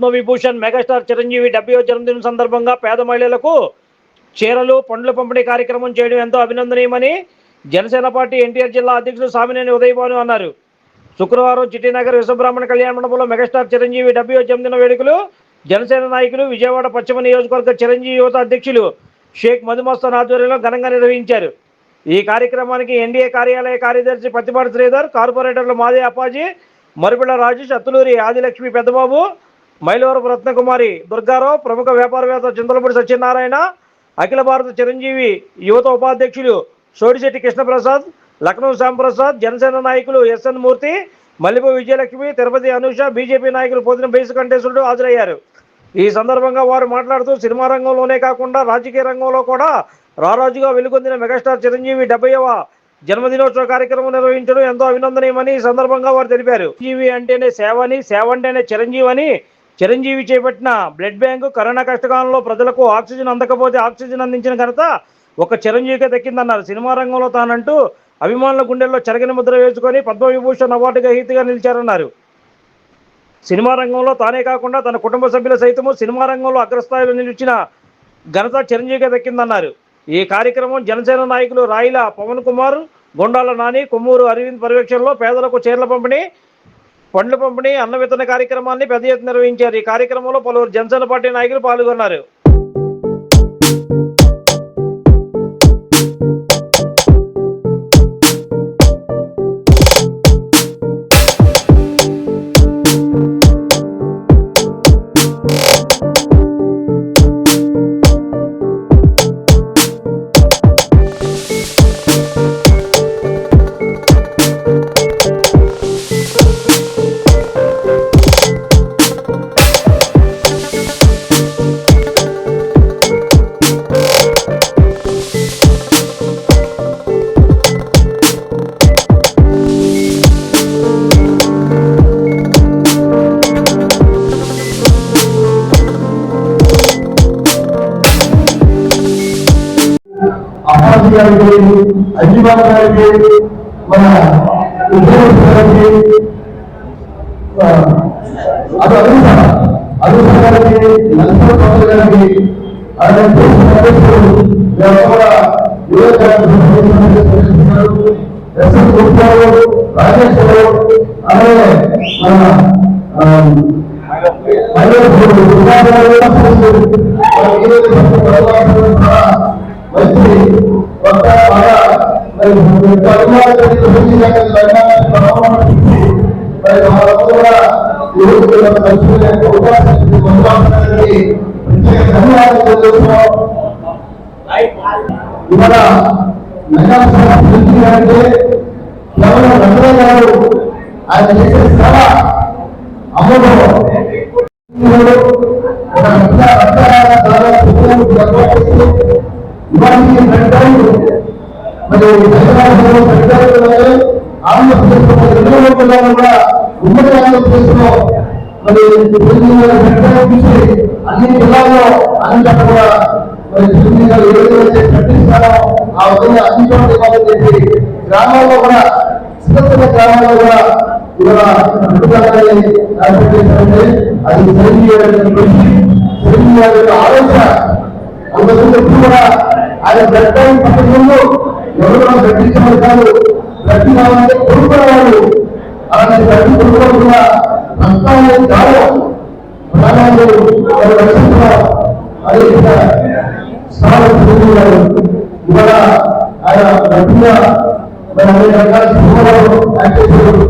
Padma Vibhushan megastar Chiranjeevi డెబ్బయో జన్మదిన సందర్భంగా పేద మహిళలకు చీరలు పండ్ల పంపిణీ కార్యక్రమం చేయడం ఎంతో అభినందనీయమని జనసేన పార్టీ ఎన్టీఆర్ జిల్లా అధ్యక్షుడు సామినేని ఉదయభాను అన్నారు. శుక్రవారం చిట్టినగర్ విశ్వబ్రాహ్మణ కళ్యాణ మండపంలో మెగాస్టార్ చిరంజీవి డెబ్బయో జన్మదిన వేడుకలు జనసేన నాయకులు విజయవాడ పశ్చిమ నియోజకవర్గ చిరంజీవి యువత అధ్యక్షులు షేక్ మధుమస్తాన్ ఆధ్వర్యంలో ఘనంగా నిర్వహించారు. ఈ కార్యక్రమానికి ఎన్డీఏ కార్యాలయ కార్యదర్శి పత్తిపాటి శ్రీధర్ కార్పొరేటర్లు మాదే అప్పాజీ మరిపిళ్ళ రాజేష్ అత్తులూరి ఆదిలక్ష్మి పెద్దబాబు మైలవరపు రత్నకుమారి దుర్గారావు ప్రముఖ వ్యాపారవేత్త చింతలపూడి సత్యనారాయణ అఖిల భారత చిరంజీవి యువత ఉపాధ్యక్షులు సోడిశెట్టి కృష్ణప్రసాద్ లక్నో శ్యాంప్రసాద్ జనసేన నాయకులు S N Murthy Mallipa Vijayalakshmi Tirupati Anusha BJP నాయకులు పోతిన బేసు కంటేశ్వరుడు హాజరయ్యారు. ఈ సందర్భంగా వారు మాట్లాడుతూ సినిమా రంగంలోనే కాకుండా రాజకీయ రంగంలో కూడా రారాజుగా వెలుగొందిన మెగాస్టార్ చిరంజీవి డెబ్బైవ జన్మదినోత్సవ కార్యక్రమం నిర్వహించడం ఎంతో అభినందనీయమని ఈ సందర్భంగా వారు తెలిపారు. చిరంజీవి అంటేనే సేవ అని సేవ అంటేనే చిరంజీవి అని చిరంజీవి చేపట్టిన బ్లడ్ బ్యాంకు కరోనా కష్టకాలంలో ప్రజలకు ఆక్సిజన్ అందకపోతే ఆక్సిజన్ అందించిన ఘనత ఒక చిరంజీవికే దక్కిందన్నారు. సినిమా రంగంలో తానంటూ అభిమానుల గుండెల్లో చెరగని ముద్ర వేసుకొని పద్మవిభూషణ్ అవార్డు గ్రహీతగా నిలిచారన్నారు. సినిమా రంగంలో తానే కాకుండా తన కుటుంబ సభ్యుల సైతము సినిమా రంగంలో అగ్రస్థాయిలో నిలిచిన ఘనత చిరంజీవిగా దక్కిందన్నారు. ఈ కార్యక్రమం జనసేన నాయకులు రాయిల పవన్ కుమార్ గొండాల నాని కొమ్మూరు అరవింద్ పర్యవేక్షణలో పేదలకు చీరల పంపిణీ పండ్ల పంపిణీ అన్న వితరణ కార్యక్రమాన్ని పెద్ద ఎత్తున నిర్వహించారు. ఈ కార్యక్రమంలో పలువురు జనసేన పార్టీ నాయకులు పాల్గొన్నారు. అప్పాజీ గారికి అజీబాబు గారికి మన ఉద్యోగ గారికి అది అరుణ అరుణ గారికి నరసింహ గారికి అలాగే ఎస్ఎస్ రాజేష్ గారు అలాగే మన యువకుల ఖర్చుల అవకాశం ఇచ్చిన ప్రత్యేక ధన్యవాదాలు తెలియజేస్తున్నాం ఇవాళ కేవలం రంగయ్య గారు ఆయన చేసే సేవ అమ్మలో ఇవన్నీ పెట్టారు మరి హైదరాబాద్లో పెట్టారు కూడా ఉమ్మడి ఆంధ్రప్రదేశ్లో మరి అన్ని జిల్లాల్లో అన్ని చోట్ల కూడా మరి చిరునీళ్ళు గారు ఏ విధంగా ప్రకటిస్తారో ఆ విధంగా అన్ని చోట్ల ఇవ్వాలని చెప్పి గ్రామాల్లో కూడా చిన్న గ్రామాల్లో కూడా ఇవాళ ఏర్పాటు చేశారంటే అది చిరంజీవి కృషి చిరంజీవి గారి యొక్క ఆలోచన. అందువల్ల ఎప్పుడు కూడా ఆయన బ్లడ్ బ్యాంక్ పథకంలో ఎవరు కూడా కాదు. బ్లడ్ కావాలంటే బ్లడ్ కొనుక్కోవడం కూడా రక్తాన్ని దారం ప్రాణాలు వారు ఇవాళ ఆయన గట్టిగా మరి అనేక రకాల సినిమాలు యాక్ట్ చేశారు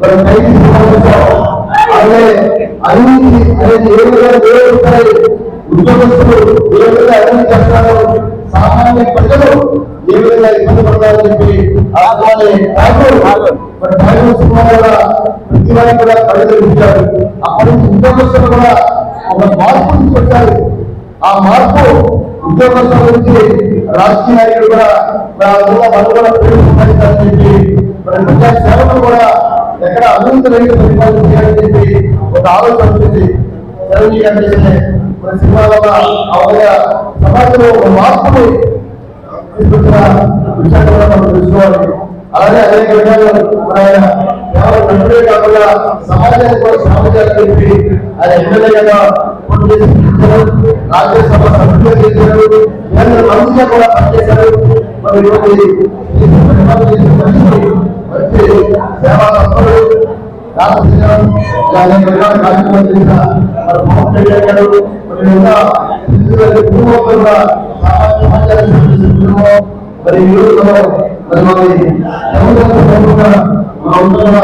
మరి ఖైదీ అలాగే అవినీతి అనేది ఏ విధంగా ఉద్యోగస్తులు ఏ విధంగా అభివృద్ధి సామాన్య ప్రజలు ఏ విధంగా ఇబ్బంది పడతారని చెప్పి ఆత్మని మరి ఠాగూర్ సినిమా కూడా ప్రతి వారికి కూడా కళ్ళు తెరిపించారు అప్పటి నుంచి ఉద్యోగస్తులు కూడా ఒక మార్పు తీసుకొచ్చారు. ఆ మార్పు ఉద్యోగస్తుల నుంచి రాజకీయ నాయకులు కూడా వాళ్ళు కూడా చెప్పి మరి ప్రజా సేవలు కూడా ఎక్కడ అభివృద్ధి రైతు పరిపాలన చేయాలని చెప్పి ఒక ఆలోచన వచ్చింది. చిరంజీవి గారు చేసే మన సినిమాలో అవగా సమాజంలో ఒక మార్పుని తీసుకొచ్చిన విషయాన్ని కూడా మనం తెలుసుకోవాలి. అలాగే అనేక విషయాలు ఆయన నటుడే కాకుండా సమాజానికి కూడా సేవ చేయాలని చెప్పి ఆయన ఎమ్మెల్యేగా పోటీ చేసి రాజ్యసభ సభ్యులు చేశారు. కేంద్ర మంత్రిగా కూడా పనిచేశారు. మరి ఈ మంచి సేవా చేసిన మరి పవన్ కళ్యాణ్ గారు మరి సమాజానికి మరి ఈ మరి మా ఊళ్ళో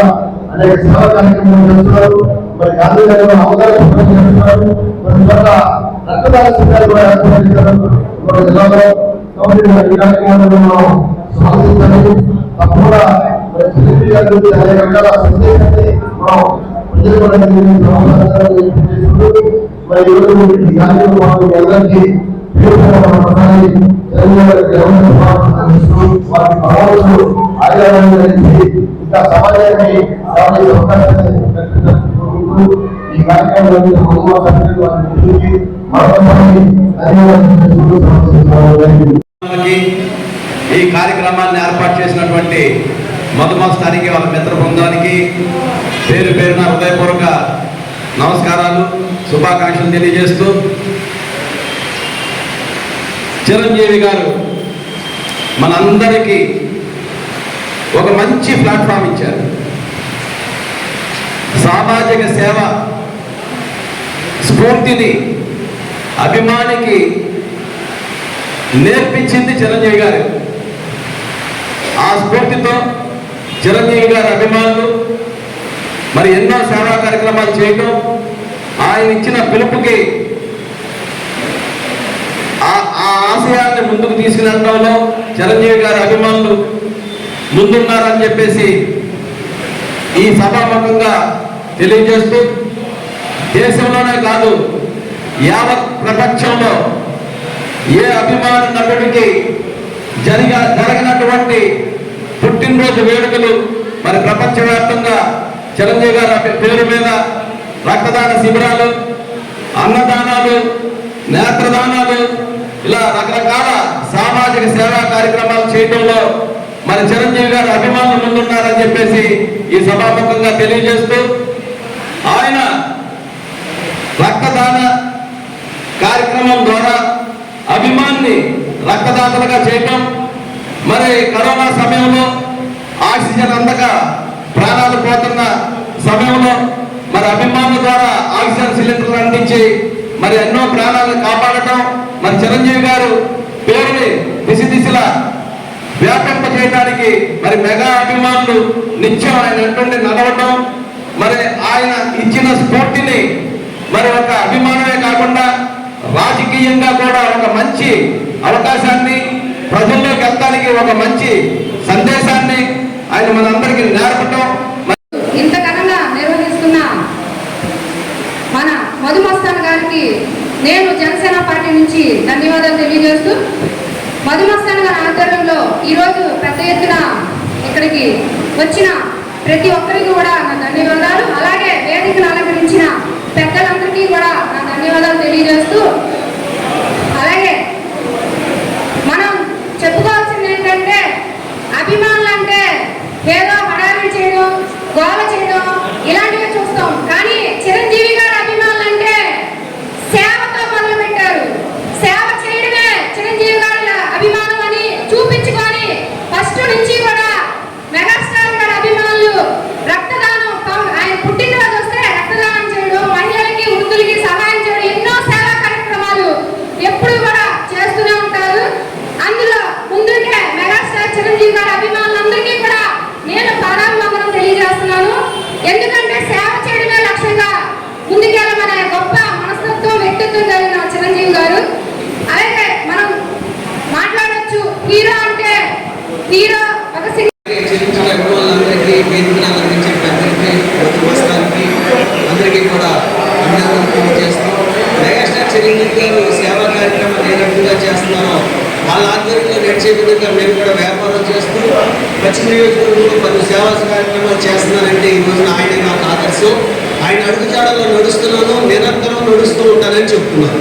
అనేక సేవా కార్యక్రమాలు చేస్తున్నారు. మరి గాంధీ గారు అవగాహన చేస్తున్నారు. మరి రక్తదాన శిబిరాలు కూడా ఏర్పాటు చేశారు. మన జిల్లాలో కాబట్టి మరి ఈ కార్యక్రమాలను మనం స్వాగతించాలి తప్పకుండా మరి గారి గురించి అనేక రకాల సందేశాన్ని మనం ప్రజలకు మరి ఈ ఈ కార్యక్రమం మాకు అందరికీ ఇంకా ఈ కార్యక్రమాన్ని ఏర్పాటు చేసినటువంటి మధుమాస్తానికి వాళ్ళ మిత్ర బృందానికి పేరు పేరున హృదయపూర్వక నమస్కారాలు శుభాకాంక్షలు తెలియజేస్తూ చిరంజీవి గారు మనందరికీ ఒక మంచి ప్లాట్ఫామ్ ఇచ్చారు. సామాజిక సేవ స్ఫూర్తిని అభిమానికి నేర్పించింది చిరంజీవి గారు. ఆ స్ఫూర్తితో చిరంజీవి గారి అభిమానులు మరి ఎన్నో సేవా కార్యక్రమాలు చేయటం ఆయన ఇచ్చిన పిలుపుకి ఆశయాన్ని ముందుకు తీసుకెళ్ళడంలో చిరంజీవి గారి అభిమానులు ముందున్నారని చెప్పేసి ఈ సభాముఖంగా తెలియజేస్తూ దేశంలోనే కాదు యావత్ ప్రపంచంలో ఏ అభిమాన నటుడికి జరిగ జరిగినటువంటి పుట్టినరోజు వేడుకలు మరి ప్రపంచవ్యాప్తంగా చిరంజీవి గారి పేరు మీద రక్తదాన శిబిరాలు అన్నదానాలు నేత్రదానాలు ఇలా రకరకాల సామాజిక సేవా కార్యక్రమాలు చేయడంలో మరి చిరంజీవి గారు అభిమానులు ముందున్నారని చెప్పేసి ఈ సభాముఖంగా తెలియజేస్తూ ఆయన రక్తదాన కార్యక్రమం ద్వారా అభిమాన్ని రక్తదాతలుగా చేయటం మరి కరోనా సమయంలో ఆక్సిజన్ అందక ప్రాణాలు పోతున్న సమయంలో మరి అభిమానుల ద్వారా ఆక్సిజన్ సిలిండర్లు అందించి మరి ఎన్నో ప్రాణాలను కాపాడటం చిరంజీవి గారు పేరుని దిశ దిశలా వ్యాపింప చేయడానికి మరి మెగా అభిమానులు నిత్యం ఆయన వెంటుండి నడవటం మరి ఆయన ఇచ్చిన స్ఫూర్తిని మరి ఒక అభిమానమే కాకుండా రాజకీయంగా కూడా ఒక మంచి అవకాశాన్ని ప్రజల్లోకి వెళ్ళడానికి ఒక మంచి సందేశాన్ని ఆయన మనందరికీ నేర్పటం ఇంత ఘనంగా నిర్వహిస్తున్న మన మధుమస్తాన్ గారికి నేను జనసేన పార్టీ నుంచి ధన్యవాదాలు తెలియజేస్తూ మధుమస్తాన్ గారి ఆధ్వర్యంలో ఈరోజు పెద్ద ఎత్తున ఇక్కడికి వచ్చిన ప్రతి ఒక్కరికి కూడా నా ధన్యవాదాలు. అలాగే వేదికను అలంకరించిన పెద్దలందరికీ కూడా నా ధన్యవాదాలు తెలియజేస్తూ అలాగే మనం చెప్పుకోవాల్సింది ఏంటంటే అభిమానులు అంటే ఏదో హడావిడి చేయడం గోల చేయడం ఇలాంటివి చూస్తాం కానీ చిరంజీవి గారి అభిమానులు అంటే సేవతో మొదలు పెట్టారు సేవ చేయడమే చిరంజీవి గారి అభిమానం అని చూపించుకొని ఫస్ట్ నుంచి కూడా మెగాస్టార్ గారి అభిమానులు రక్తదానం పం- ఆయన పుట్టినరోజు వస్తే రక్తదానం చేయడం మహిళలకి వృద్ధులకి సహాయం చేయడం ఎన్నో సేవా కార్యక్రమాలు ఎప్పుడు కూడా చేస్తూనే ఉంటారు అందులో ముందుకే మెగాస్టార్ చిరంజీవి గారి అభిమానులందరికీ కూడా నేను పాదాభివందనం తెలియజేస్తున్నాను ఎందుకంటే సేవ చేయడమే లక్ష్యంగా ముందుకెళ్ళమనే గొప్ప మనస్తత్వం వ్యక్తిత్వం కలిగిన చిరంజీవి గారు అలాగే మనం మాట్లాడొచ్చు హీరో అంటే హీరో ఒక సినిమా అందరికీ కూడా అభినందనలు తెలియజేస్తాం మెగాస్టార్ చిరంజీవి గారు సేవా కార్యక్రమం ఏ రకంగా చేస్తున్నారో వాళ్ళ ఆధ్వర్యంలో నడిచే విధంగా మేము కూడా వ్యాపారం చేస్తూ పశ్చిమ నియోజకవర్గంలో పలు సేవా కార్యక్రమాలు చేస్తున్నారంటే ఈ రోజున ఆయన నాకు ఆదర్శం. ఆయన అడుగుజాడలో నడుస్తున్నాను నిరంతరం నడుస్తూ ఉంటానని చెప్తున్నాను.